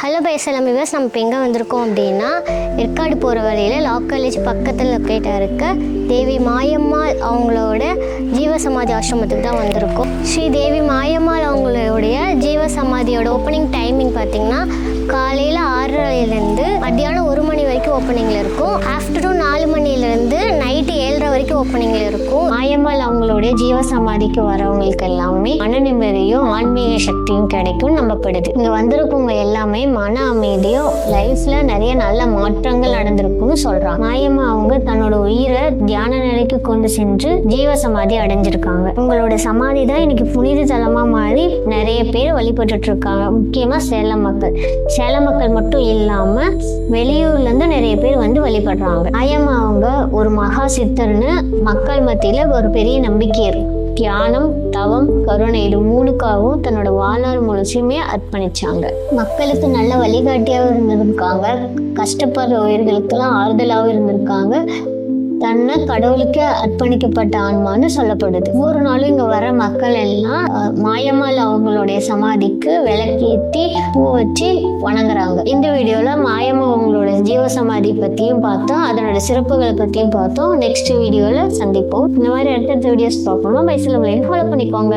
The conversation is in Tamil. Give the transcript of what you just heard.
ஹலோ பேசலாம் விவஸ் நம்ம இப்போ எங்கே வந்திருக்கோம் அப்படின்னா ஏற்காடு போகிற வழியில் லா காலேஜ் பக்கத்தில் லொக்கேட்டாக இருக்க தேவி மாயம்மாள் அவங்களோட ஜீவசமாதி ஆசிரமத்துக்கு தான் வந்திருக்கோம். ஸ்ரீ தேவி மாயம்மாள் அவங்களுடைய ஜீவசமாதியோட ஓப்பனிங் டைமிங் பார்த்தீங்கன்னா காலையில் ஆறரைலேருந்து மத்தியானம் ஒரு மணி வரைக்கும் ஓப்பனிங்கில் இருக்கும். ஆஃப்டர்நூன் நாலு மணிலேருந்து நைட்டு ஏழு வரைக்கும் ஓப்பனிங்கில் இருக்கும். மாயம்மாள் அவங்களுடைய ஜீவசமாதிக்கு வரவங்களுக்கு எல்லாமே மன நிம்மதியும் ஆன்மீக சக்தியும் கிடைக்கும் நம்பப்படுது. இங்கே வந்திருக்கவங்க எல்லாமே மன அமைதியும் லைஃப்ல நிறைய நல்ல மாற்றங்கள் நடந்திருக்கும்னு சொல்றாங்க. மாயம்மா அவங்க தன்னோட உயிரை தியான நிலைக்கு கொண்டு சென்று ஜீவசமாதி அடைஞ்சிருக்காங்க. உங்களோட சமாதி தான் இன்னைக்கு புனித தலமா மாறி நிறைய பேர் வழிபட்டுட்டு இருக்காங்க முக்கியமா சேலம் மக்கள். சேலம் மக்கள் மட்டும் இல்லாம வெளியூர்ல இருந்து நிறைய பேர் வந்து வழிபடுறாங்க. மாயம்மா அவங்க ஒரு மகா சித்தர்னு மக்கள் மத்தியில் ஒரு பெரிய நம்பிக்கை இருக்கு. தியானம் தவம் கருணை இது மூணுக்காகவும் தன்னோட வாழ்நாள் முழுசுமே அர்ப்பணிச்சாங்க. மக்களுக்கு நல்ல வழிகாட்டியாகவும் இருந்திருக்காங்க. கஷ்டப்படுற உயிர்களுக்கெல்லாம் ஆறுதலாகவும் இருந்திருக்காங்க. தன்னை கடவுளுக்கு அர்ப்பணிக்கப்பட்ட ஆன்மான்னு சொல்லப்படுது. ஒரு நாளும் இங்க வர மக்கள் எல்லாம் அஹ், மாயம்மாள் அவங்களுடைய சமாதிக்கு விளக்கேற்றி பூ வச்சு வணங்குறாங்க. இந்த வீடியோல மாயம்மா ஜீவசமாதி பற்றியும் பார்த்தோம் அதனோட சிறப்புகளை பற்றியும் பார்த்தோம். நெக்ஸ்ட் வீடியோவில் சந்திப்போம். இந்த மாதிரி அடுத்தடுத்த வீடியோஸ் பார்க்கணும் பைசில் ஃபாலோ பண்ணிக்கோங்க.